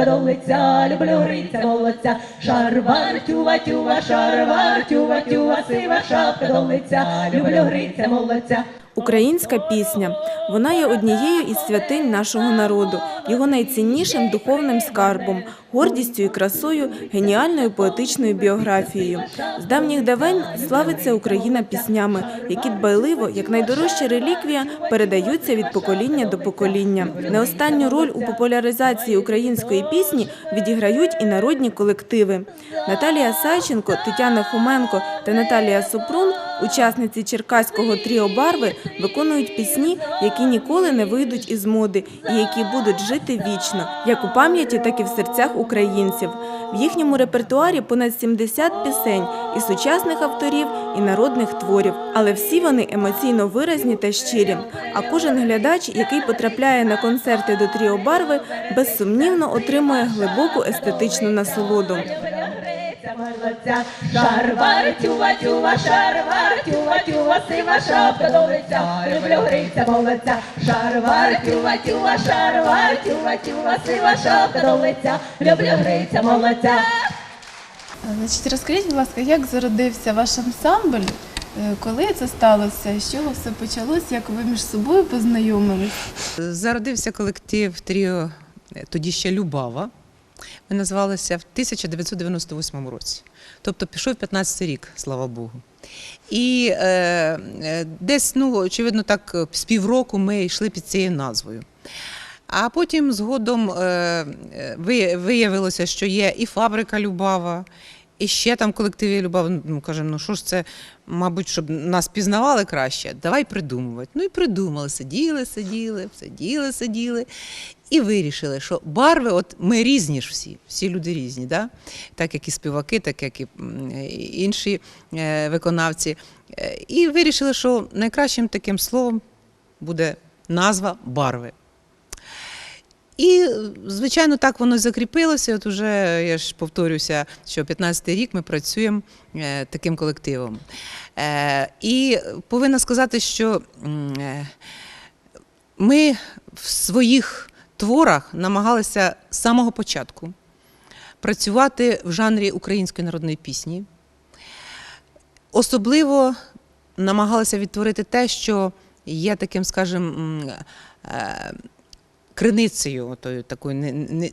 сива шапка до лиця, люблю гриця молодця, шарвар, тюва, тюва, шарвар, тюва, тюва, сива шапка долиця, люблю гриця молодця. Українська пісня. Вона є однією із святинь нашого народу, його найціннішим духовним скарбом, гордістю і красою, геніальною поетичною біографією. З давніх давень славиться Україна піснями, які дбайливо, як найдорожча реліквія, передаються від покоління до покоління. Не останню роль у популяризації української пісні відіграють і народні колективи. Наталія Сайченко, Тетяна Хоменко та Наталія Супрун, учасниці черкаського тріо Барви, виконують пісні, які ніколи не вийдуть із моди і які будуть жити вічно, як у пам'яті, так і в серцях українців. В їхньому репертуарі понад 70 пісень і сучасних авторів, і народних творів. Але всі вони емоційно виразні та щирі. А кожен глядач, який потрапляє на концерти до тріо Барви, безсумнівно отримує глибоку естетичну насолоду. Молодця, шарвар, тюва, тюва, шарвар, тюва, тюва, сива шапка до лиця, люблю гриця молодця, шарвар, тюва, тюва, шарвар, тюва, тюва, сива шапка до лиця, люблю гриця молодця. Значить, розкажіть, будь ласка, як зародився ваш ансамбль? Е, Коли це сталося? З чого все почалось? Як ви між собою познайомились? Зародився колектив Тріо е, тоді ще Любава. Ми назвалися в 1998 році. Тобто пішов 15 рік, слава Богу. І е, е, десь, ну, очевидно, так е, з півроку ми йшли під цією назвою. А потім згодом е, е, виявилося, що є і фабрика Любава, і ще там колективи Любава. Ну, кажемо, ну що ж це, мабуть, щоб нас пізнавали краще, давай придумувати. Ну і придумали, сиділи, сиділи, сиділи, сиділи. І вирішили, що барви, от ми різні ж всі, всі люди різні, да? так як і співаки, так як і інші е, виконавці. Е, І вирішили, що найкращим таким словом буде назва барви. І, звичайно, так воно закріпилося. От уже я ж повторюся, що 15-й рік ми працюємо е, таким колективом. І повинна сказати, що ми в своїх творах намагалися з самого початку працювати в жанрі української народної пісні. Особливо намагалися відтворити те, що є таким, скажімо, криницею, тою такою не- не-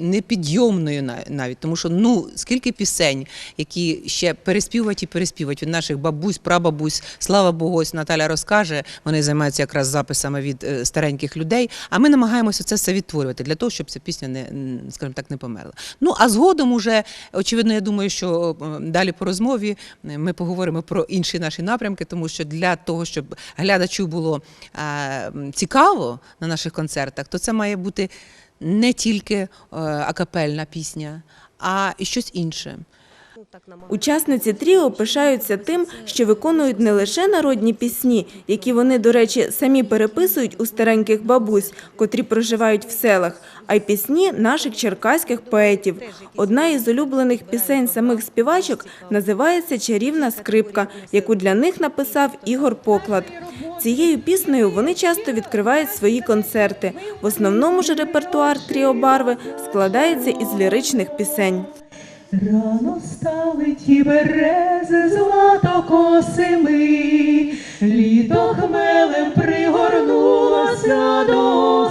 непідйомною на- навіть, тому що ну скільки пісень, які ще переспівувати і переспівати від наших бабусь, прабабусь, слава Богу, ось Наталя розкаже. Вони займаються якраз записами від е, стареньких людей. А ми намагаємося це все відтворювати для того, щоб ця пісня не скажімо так не померла. Ну а згодом уже очевидно, я думаю, що е, далі по розмові е, ми поговоримо про інші наші напрямки, тому що для того, щоб глядачу було цікаво на наших концертах, то це має бути не тільки е, акапельна пісня, а і щось інше. Учасниці тріо пишаються тим, що виконують не лише народні пісні, які вони, до речі, самі переписують у стареньких бабусь, котрі проживають в селах, а й пісні наших черкаських поетів. Одна із улюблених пісень самих співачок називається Чарівна скрипка, яку для них написав Ігор Поклад. Цією піснею вони часто відкривають свої концерти. В основному ж репертуар тріо барви складається із ліричних пісень. Рано стали ті берези златокосими, літо хмелем пригорнулося до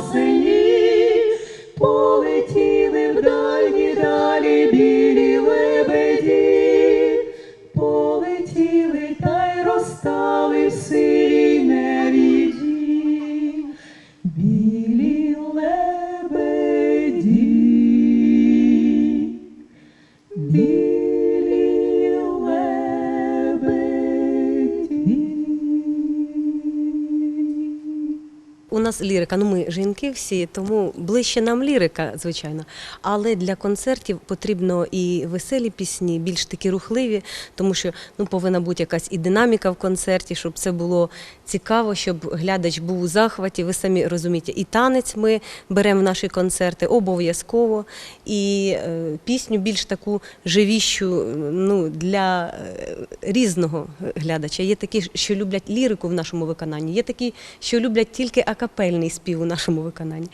нас лірика, ну ми жінки всі, тому ближче нам лірика, звичайно. Але для концертів потрібно і веселі пісні, більш такі рухливі, тому що ну повинна бути якась і динаміка в концерті, щоб це було цікаво, щоб глядач був у захваті. Ви самі розумієте, і танець ми беремо в наші концерти обов'язково, і е, пісню більш таку живіщу ну, для е, різного глядача. Є такі, що люблять лірику в нашому виконанні, є такі, що люблять тільки акапелу. Капельний спів у нашому виконанні.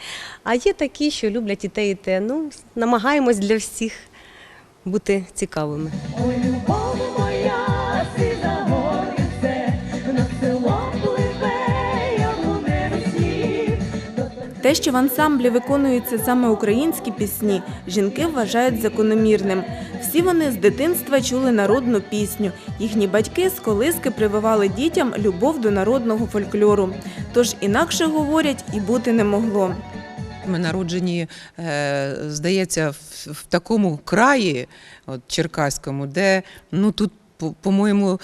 А є такі, що люблять і те, і те. Ну, намагаємось для всіх бути цікавими. Те, що в ансамблі виконуються саме українські пісні, жінки вважають закономірним. Всі вони з дитинства чули народну пісню. Їхні батьки з колиски прививали дітям любов до народного фольклору. Тож інакше говорять і бути не могло. Ми народжені, е, здається, в, такому краї, от Черкаському, де ну тут. По- По-моєму,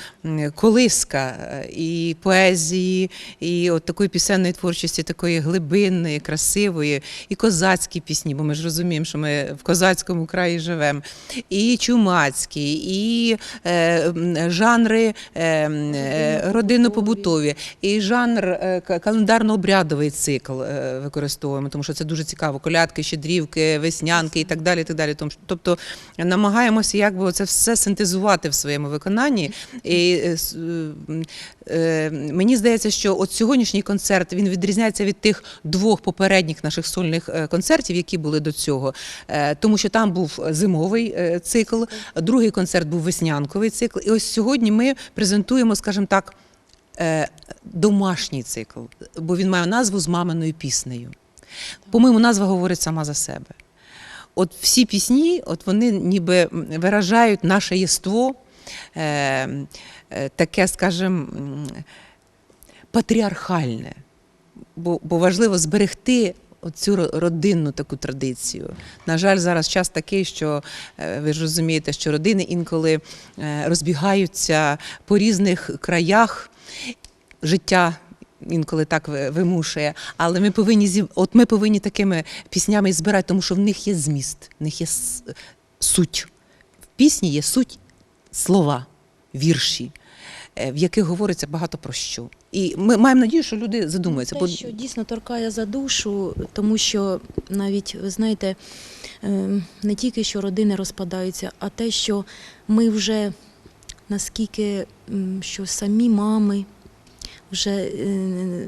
колиска е, і поезії, і от такої пісенної творчості, такої глибинної, красивої, і козацькі пісні, бо ми ж розуміємо, що ми в козацькому краї живемо, і чумацькі, і е, жанри е, е, родинно-побутові, і жанр е, календарно-обрядовий цикл е, використовуємо, тому що це дуже цікаво. Колядки, щедрівки, веснянки і так далі. І так далі. Тобто намагаємося якби це все синтезувати в своєму виконанні. І е, е, мені здається, що от сьогоднішній концерт він відрізняється від тих двох попередніх наших сольних е, концертів, які були до цього, Е, тому що там був зимовий е, цикл, другий концерт був веснянковий цикл. І ось сьогодні ми презентуємо, скажімо так, е, домашній цикл, бо він має назву з маминою піснею. По-моєму, назва говорить сама за себе. От всі пісні, от вони ніби виражають наше єство, е, е, таке, скажімо, патріархальне. Бо, бо важливо зберегти цю родинну таку традицію. На жаль, зараз час такий, що е, ви ж розумієте, що родини інколи е, розбігаються по різних краях життя. Інколи так вимушує, але ми повинні от ми повинні такими піснями збирати, тому що в них є зміст, в них є суть. В пісні є суть слова, вірші, е, в яких говориться багато про що. І ми маємо надію, що люди задумаються. Те, що дійсно торкає за душу, тому що навіть ви знаєте, е, не тільки що родини розпадаються, а те, що ми вже наскільки що самі мами. Вже е,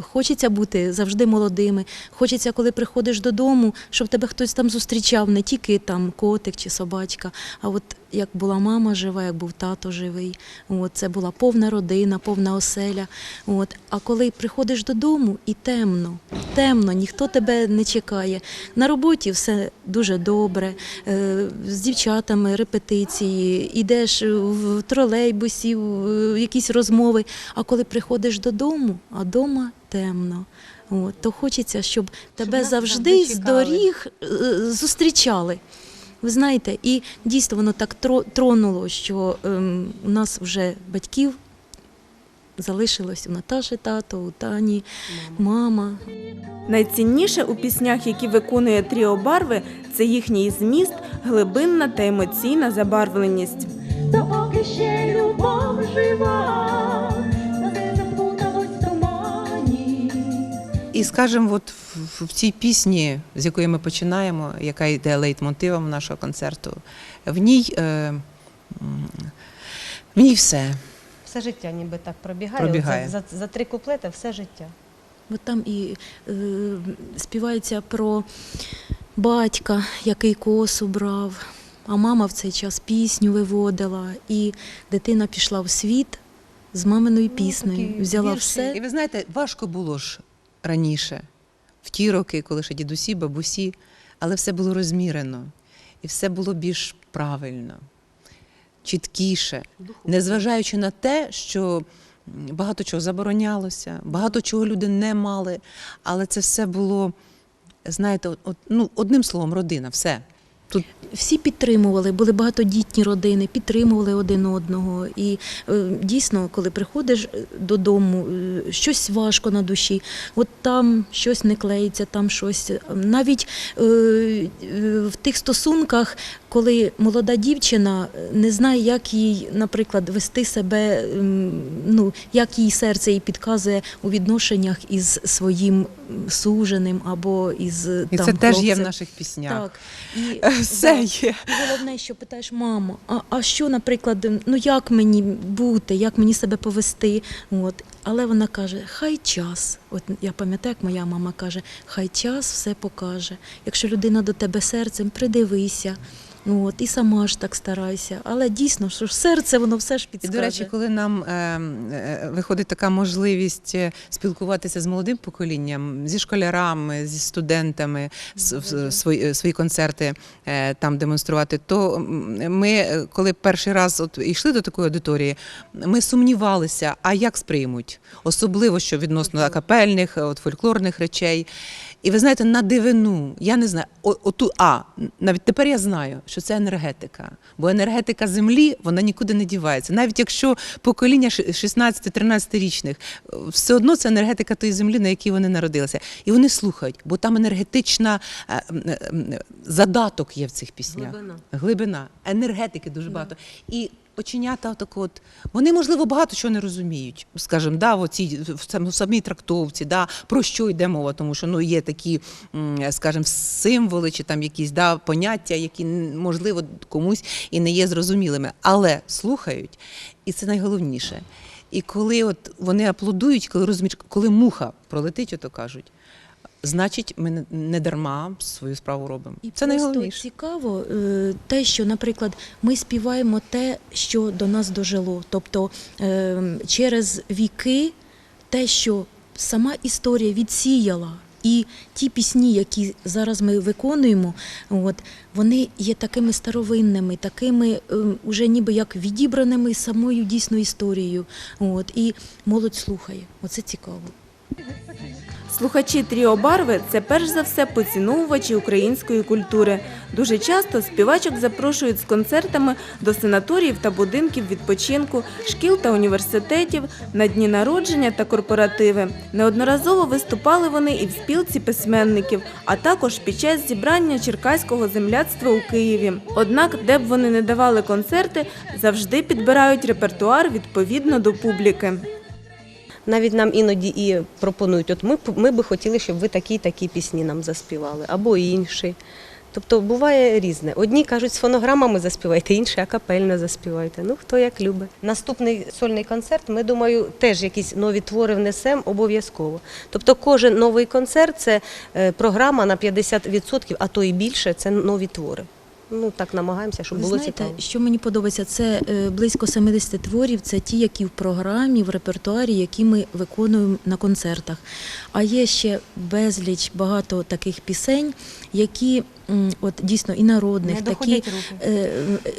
хочеться бути завжди молодими. Хочеться, коли приходиш додому, щоб тебе хтось там зустрічав, не тільки там котик чи собачка, а от як була мама жива, як був тато живий. От, це була повна родина, повна оселя. От. А коли приходиш додому і темно, темно, ніхто тебе не чекає. На роботі все дуже добре, е, з дівчатами репетиції, ідеш в тролейбусі, в якісь розмови. А коли приходиш додому, а вдома темно. От, то хочеться, щоб тебе завжди завжди з доріг е, зустрічали. Ви знаєте, і дійсно воно так тро- тронуло, що ем, у нас вже батьків залишилось у Наташі тато, у Тані, мама. Найцінніше у піснях, які виконує Тріо Барви, це їхній зміст, глибинна та емоційна забарвленість. Та поки ще любов жива, І скажімо, от в, в цій пісні, з якої ми починаємо, яка йде лейтмотивом нашого концерту, в ній, е, в ній все. Все життя ніби так пробігає. Пробігає. От За, за, за три куплети все життя. От там і е, співається про батька, який косу брав, а мама в цей час пісню виводила, і дитина пішла в світ з маминою піснею, Ну, взяла вірші. все. І ви знаєте, важко було ж раніше, в ті роки, коли ще дідусі, бабусі, але все було розмірено, і все було більш правильно, чіткіше, незважаючи на те, що багато чого заборонялося, багато чого люди не мали, але це все було, знаєте, от, ну, одним словом, родина, все. Тут Всі підтримували, були багатодітні родини, підтримували один одного. І е, дійсно, коли приходиш е, додому, е, щось важко на душі, от там щось не клеїться, там щось. Навіть в тих стосунках, коли молода дівчина е, не знає, як їй, наприклад, вести себе, ну як її серце їй підказує у відношеннях із своїм суженим або із і там, це теж є в наших піснях. Так. І, Все да. є. Головне, що питаєш, мамо, а, а що, наприклад, ну як мені бути, як мені себе повести? От. Але вона каже, хай час. От я пам'ятаю, як моя мама каже, хай час все покаже. Якщо людина до тебе серцем, придивися. Ну, от, і сама ж так старайся. Але дійсно, що ж серце, воно все ж І, до речі, коли нам е, е, виходить така можливість е, спілкуватися з молодим поколінням, зі школярами, зі студентами, свої, свої концерти е, там демонструвати, то ми, е, коли перший раз от йшли до такої аудиторії, ми сумнівалися, а як сприймуть, особливо що відносно акапельних, е, от фольклорних речей. І ви знаєте, на дивину, я не знаю, оту, а навіть тепер я знаю, що це енергетика. Бо енергетика землі вона нікуди не дівається. Навіть якщо покоління 16-13 річних, е, все одно це енергетика тої землі, на якій вони народилися. І вони слухають, бо там енергетична е, задаток є в цих піснях. Глибина. Глибина, енергетики дуже багато. І оченята отак от, вони, можливо, багато чого не розуміють. Скажімо, да, в, оцій, в самій трактовці, да, про що йде мова, тому що ну, є такі, скажімо, символи чи там якісь да, поняття, які, можливо, комусь і не є зрозумілими, але слухають, і це найголовніше. І коли от вони аплодують, коли розуміють, коли муха пролетить, ото кажуть, значить, ми не- дарма свою справу робимо. І це найголовніше. цікаво е, те, що, наприклад, ми співаємо те, що до нас дожило. Тобто е, через віки те, що сама історія відсіяла. І ті пісні, які зараз ми виконуємо, от, вони є такими старовинними, такими е, уже ніби як відібраними самою дійсно історією. От, і молодь слухає. Оце цікаво. Слухачі Тріо Барви це перш за все поціновувачі української культури. Дуже часто співачок запрошують з концертами до санаторіїв та будинків відпочинку, шкіл та університетів, на дні народження та корпоративи. Неодноразово виступали вони і в спілці письменників, а також під час зібрання черкаського земляцтва у Києві. Однак, де б вони не давали концерти, завжди підбирають репертуар відповідно до публіки. Навіть нам іноді і пропонують, от ми, ми би хотіли, щоб ви такі такі пісні нам заспівали, або інші. Тобто буває різне. Одні кажуть, з фонограмами заспівайте, інші акапельно заспівайте. Ну, хто як любить. Наступний сольний концерт, ми думаю, теж якісь нові твори внесемо обов'язково. Тобто кожен новий концерт це е, програма на 50%, а то і більше це нові твори. Ну так намагаємося, щоб Ви було знаєте, цікаво. що мені подобається, це е, близько 70 творів, це ті, які в програмі, в репертуарі, які ми виконуємо на концертах. А є ще безліч багато таких пісень, які от дійсно і народних, Не такі руки. е,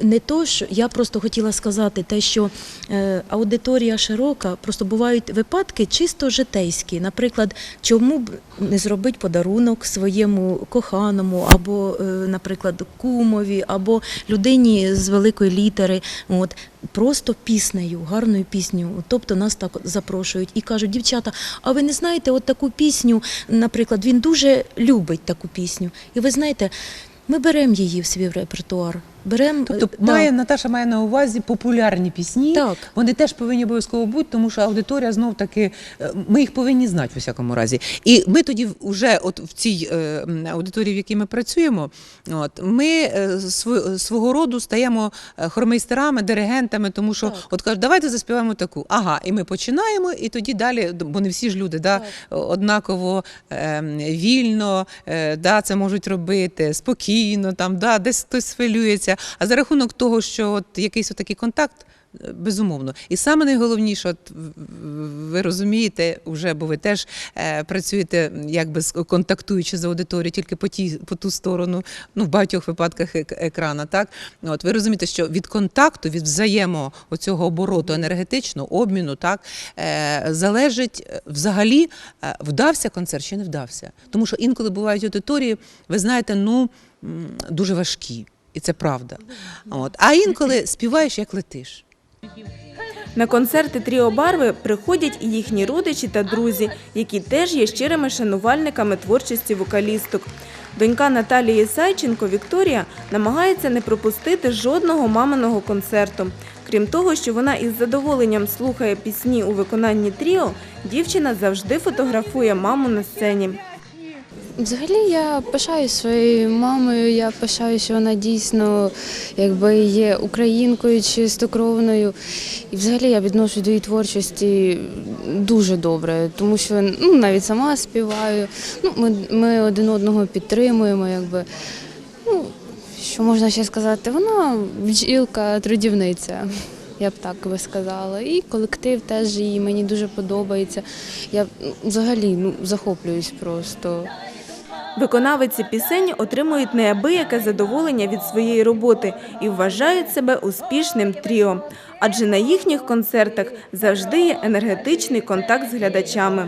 не то, що я просто хотіла сказати, те, що е, аудиторія широка, просто бувають випадки чисто житейські. Наприклад, чому б не зробити подарунок своєму коханому, або, е, наприклад, кумові, або людині з великої літери. От просто піснею, гарною піснею. Тобто нас так запрошують і кажуть, дівчата, а ви не знаєте, от таку пісню, наприклад, він дуже любить таку пісню. І ви знаєте, ми беремо її в свій репертуар. Тобто е, має Наташа має на увазі популярні пісні. Так. Вони теж повинні обов'язково бути, тому що аудиторія знов таки е, ми їх повинні знати в усякому разі. І ми тоді вже, от в цій е, аудиторії, в якій ми працюємо, от ми е, сво- свого роду стаємо е, хормейстерами, диригентами, тому що Так. от кажуть, давайте заспіваємо таку. Ага, і ми починаємо, і тоді далі, бо не всі ж люди, да, однаково е, вільно, е, да, це можуть робити спокійно, там, да, десь хтось хвилюється. А за рахунок того, що от якийсь отакий контакт. е, Безумовно, і саме найголовніше, от ви розумієте, вже бо ви теж е, працюєте якби контактуючи з аудиторією тільки по ті по ту сторону, ну в багатьох випадках ек- екрана. Так от ви розумієте, що від контакту, від взаємо оцього обороту енергетичного обміну, так е, залежить е, взагалі, е, вдався концерт чи не вдався. Тому що інколи бувають аудиторії, ви знаєте, ну дуже важкі, і це правда. От а інколи співаєш як летиш. На концерти Тріо Барви приходять і їхні родичі та друзі, які теж є щирими шанувальниками творчості вокалісток. Донька Наталії Сайченко Вікторія намагається не пропустити жодного маминого концерту. Крім того, що вона із задоволенням слухає пісні у виконанні тріо, дівчина завжди фотографує маму на сцені. Взагалі я пишаюсь своєю мамою, я пишаюсь, що вона дійсно якби є українкою чистокровною. І взагалі я відношусь до її творчості дуже добре, тому що ну, навіть сама співаю. Ну, ми, ми один одного підтримуємо, якби. Ну, що можна ще сказати? Вона бджілка, трудівниця. Я б так би сказала. І колектив теж її мені дуже подобається. Я ну, взагалі ну, захоплююсь просто. Виконавиці пісень отримують неабияке задоволення від своєї роботи і вважають себе успішним тріо, адже на їхніх концертах завжди є енергетичний контакт з глядачами.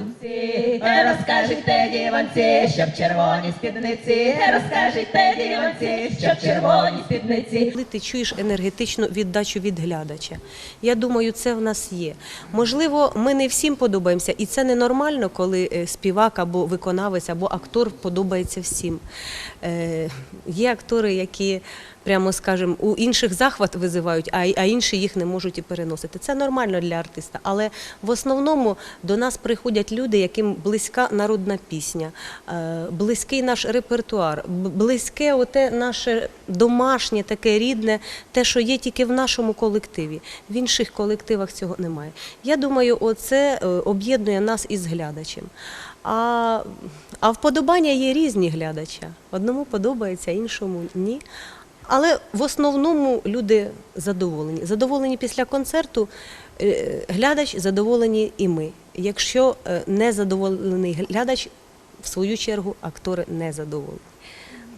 Розкажіть те діванці, що в червоній спідниці. Розкажіть те діванці, що в червоній спідниці. Коли ти чуєш енергетичну віддачу від глядача, я думаю, це в нас є. Можливо, ми не всім подобаємося, і це ненормально, коли е, співак або виконавець, або актор подобається всім. Е, Є актори, які, прямо скажемо, у інших захват визивають, а, а інші їх не можуть і переносити. Це нормально для артиста. Але в основному до нас приходять люди, яким близька народна пісня, е, близький наш репертуар, близьке оте наше домашнє, таке рідне, те, що є тільки в нашому колективі. В інших колективах цього немає. Я думаю, оце е, об'єднує нас із глядачем. А, а вподобання є різні глядача. Одному подобається, іншому ні. Але в основному люди задоволені. Задоволені після концерту, е, глядач задоволені і ми. Якщо е, не задоволений глядач, в свою чергу актори не задоволені.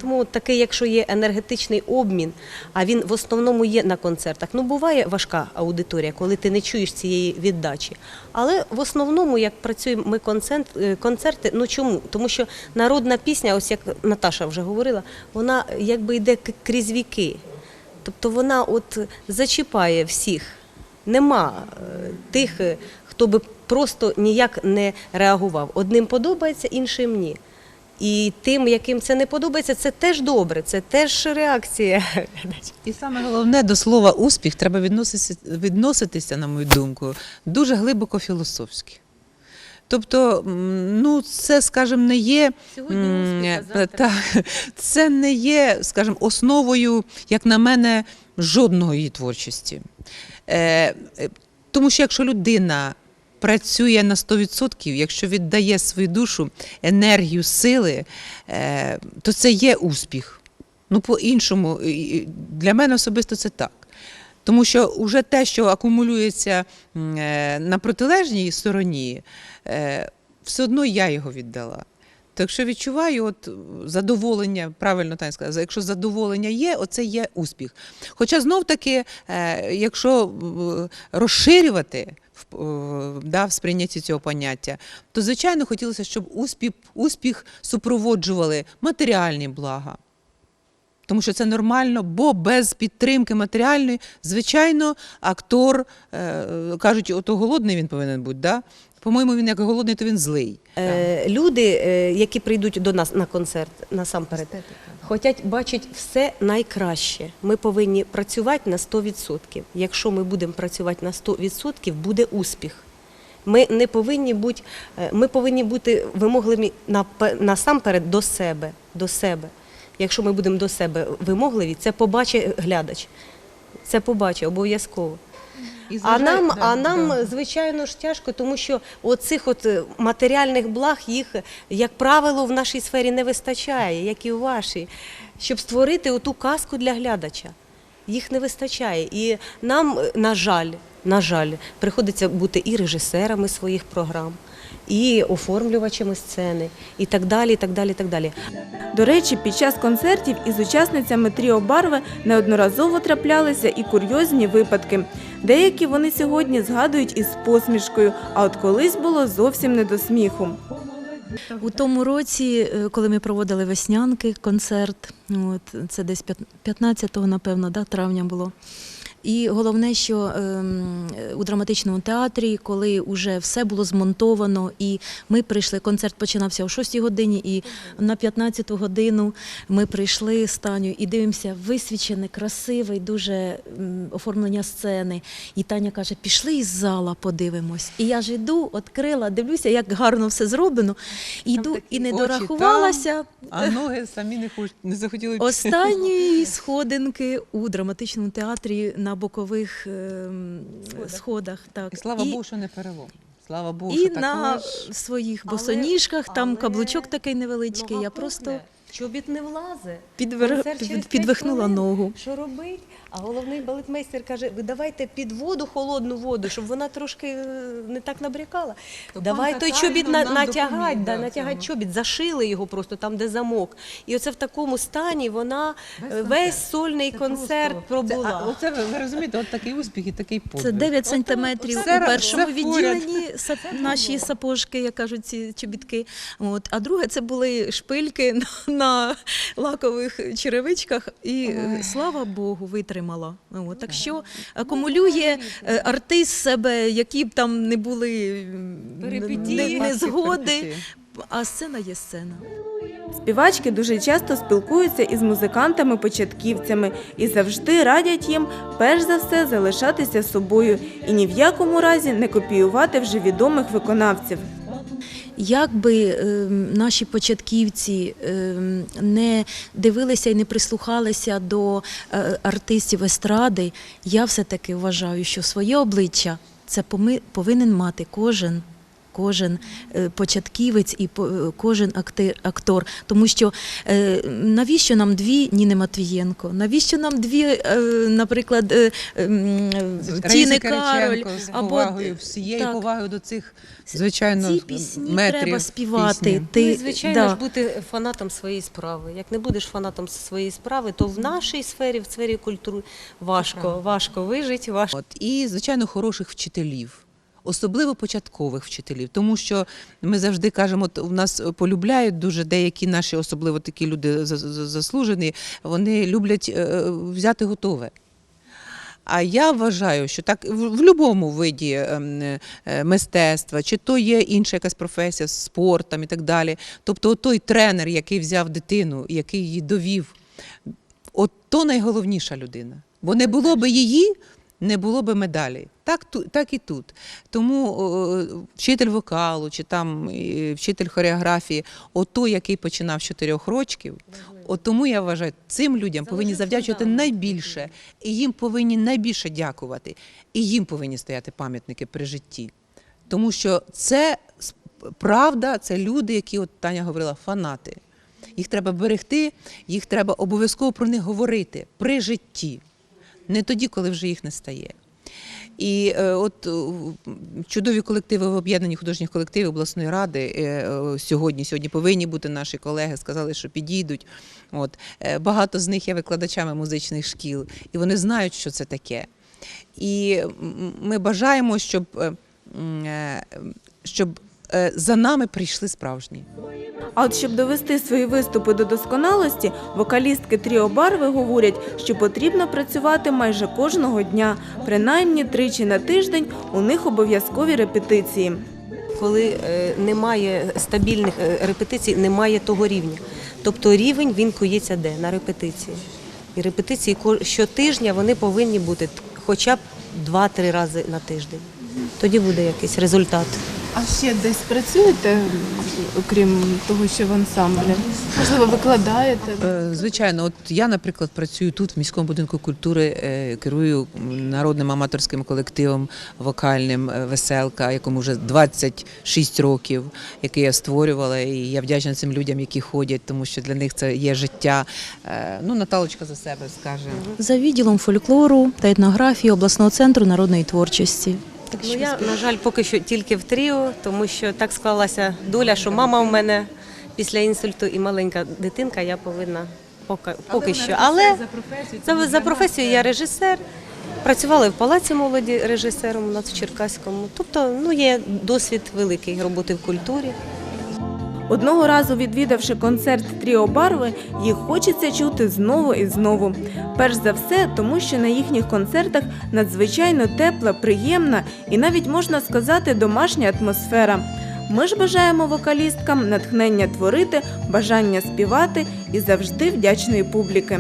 Тому такий, якщо є енергетичний обмін, а він в основному є на концертах. Ну буває важка аудиторія, коли ти не чуєш цієї віддачі. Але в основному, як працюємо ми концерт, е, концерти, ну чому? Тому що народна пісня, ось як Наташа вже говорила, вона якби йде крізь віки. Тобто вона от зачіпає всіх. Нема е, тих, е, хто би просто ніяк не реагував. Одним подобається, іншим ні. І тим, яким це не подобається, це теж добре, це теж реакція. І саме головне до слова успіх треба відноситися, відноситися, на мою думку, дуже глибоко філософськи. Тобто, ну, це, скажімо, не є Сьогодні успіх, а це не є, скажімо, основою, як на мене, жодного її творчості. Е, е, тому що якщо людина працює на 100%, якщо віддає свою душу, енергію, сили, е, то це є успіх. Ну, по-іншому, для мене особисто це так. Тому що вже те, що акумулюється е, на протилежній стороні, е, все одно я його віддала. То якщо відчуваю от задоволення, правильно Таня сказала, якщо задоволення є, оце є успіх. Хоча знов таки, якщо розширювати да, в сприйнятті цього поняття, то звичайно хотілося, щоб успіх, успіх супроводжували матеріальні блага. Тому що це нормально, бо без підтримки матеріальної, звичайно, актор е, кажуть, ото голодний він повинен бути. Да? По-моєму, він як голодний, то він злий. Е, Люди, е, які прийдуть до нас на концерт, насамперед, хочуть бачити все найкраще. Ми повинні працювати на 100%. Якщо ми будемо працювати на 100%, буде успіх. Ми не повинні бути, е, ми повинні бути вимогливі насамперед до себе, до себе. Якщо ми будемо до себе вимогливі, це побачить глядач. Це побачить обов'язково. А нам, а нам, звичайно ж, тяжко, тому що оцих от е, матеріальних благ їх, як правило, в нашій сфері не вистачає, як і в вашій, щоб створити оту казку для глядача. Їх не вистачає. І нам, е, на жаль, на жаль, приходиться бути і режисерами своїх програм, і оформлювачами сцени, і так далі, і так далі, і так далі. До речі, під час концертів із учасницями Тріо Барви неодноразово траплялися і курйозні випадки. Деякі вони сьогодні згадують із посмішкою, а от колись було зовсім не до сміху. У тому році, е, коли ми проводили веснянки, концерт, от, це десь 15-го, напевно, да, травня було. І головне, що ем, у драматичному театрі, коли вже все було змонтовано, і ми прийшли, концерт починався о 6 годині, і на 15 годину ми прийшли з Таню і дивимося, висвічене, красиве, дуже оформлення сцени. І Таня каже: пішли із зала, подивимось. І я ж іду, відкрила, дивлюся, як гарно все зроблено. Такі і не дорахувалася. А ноги самі не хоч не захотіли. Останньої сходинки у драматичному театрі на бокових ем, сходах. Так. І слава і, Богу, що не перелом. Слава Богу, і що на також. своїх Але- босоніжках, там але каблучок такий невеличкий. Нога Я просто пухне, чобіт не влазе. підвер... Під- підвихнула ногу. Що робить? А головний балетмейстер каже: ви давайте під воду холодну воду, щоб вона трошки е, не так набрякала. То Давай той чобіт на, натягать, да, натягать чобіт, зашили його просто там, де замок. І оце в такому стані вона Весь е, весь сольний Це концерт просто- Це, а, пробула. оце ви, розумієте, от такий успіх і такий подвиг. Це 9 сантиметрів у першому відділенні са- наші сапожки, як кажуть, ці чобітки. От. А друге це були шпильки на, на лакових черевичках, і е, слава Богу, витримала. От. Так що акумулює е, артист себе, які б там не були незгоди, а сцена є сцена. Співачки дуже часто спілкуються із музикантами-початківцями і завжди радять їм перш за все залишатися собою і ні в якому разі не копіювати вже відомих виконавців. Як би ем, наші початківці ем, не дивилися і не прислухалися до е, артистів естради, я все-таки вважаю, що своє обличчя це повинен мати кожен. Кожен е, початківець і по- е, кожен актор. Тому що е, навіщо нам дві Ніни Матвієнко? Навіщо нам дві, наприклад, ем, Тіни Кароль? Або- повагою, всією так. повагою до цих, звичайно, Ці пісні метрів треба співати. пісні. Ти, Ну, звичайно да. ж бути фанатом своєї справи. Як не будеш фанатом своєї справи, то в нашій сфері, в сфері культури, важко, важко вижити, важко. От, і, звичайно, хороших вчителів. Особливо початкових вчителів, тому що ми завжди кажемо, у нас полюбляють дуже деякі наші, особливо такі люди за- за- заслужені, вони люблять е, взяти готове. А я вважаю, що так в, будь-якому виді ем, е, мистецтва, чи то є інша якась професія, спорт там і так далі. Тобто, той тренер, який взяв дитину, який її довів, от то найголовніша людина. Бо не було би її, не було би медалі. Так, так і тут. Тому вчитель вокалу чи там вчитель хореографії, ото, який починав з чотирьох років, от тому я вважаю, цим людям повинні завдячувати найбільше, і їм повинні найбільше дякувати, і їм повинні стояти пам'ятники при житті. Тому що це правда, це люди, які, от Таня говорила, фанати. Їх треба берегти, їх треба обов'язково про них говорити при житті, не тоді, коли вже їх не стає. І е, от е, чудові колективи в об'єднані художніх колективів обласної ради е, сьогодні, сьогодні повинні бути наші колеги, сказали, що підійдуть. От багато з них є викладачами музичних шкіл, і вони знають, що це таке. І ми бажаємо, щоб, щоб за нами прийшли справжні. А от щоб довести свої виступи до досконалості, вокалістки Тріо Барви говорять, що потрібно працювати майже кожного дня, принаймні тричі на тиждень у них обов'язкові репетиції. Коли е, немає стабільних е, репетицій, немає того рівня. Тобто рівень він кується де? На репетиції. І репетиції щотижня вони повинні бути хоча б 2-3 рази на тиждень. Тоді буде якийсь результат. А ще десь працюєте, окрім того, що в ансамблі? Можливо, викладаєте? Е, Звичайно, от я, наприклад, працюю тут, в міському будинку культури, е, керую народним аматорським колективом вокальним е, Веселка, якому вже 26 років, який я створювала. І я вдячна цим людям, які ходять, тому що для них це є життя. Ну, Наталочка за себе скаже. За відділом фольклору та етнографії обласного центру народної творчості. Ну, я, на жаль, поки що тільки в тріо, тому що так склалася доля, що мама в мене після інсульту і маленька дитинка, я повинна поки, поки що. Але за, професію, за професію я режисер. Працювала і в палаці молоді режисером у нас в Черкаському. Тобто, ну є досвід великий роботи в культурі. Одного разу відвідавши концерт Тріо Барви, їх хочеться чути знову і знову. Перш за все, тому що на їхніх концертах надзвичайно тепла, приємна і навіть можна сказати домашня атмосфера. Ми ж бажаємо вокалісткам натхнення творити, бажання співати і завжди вдячної публіки.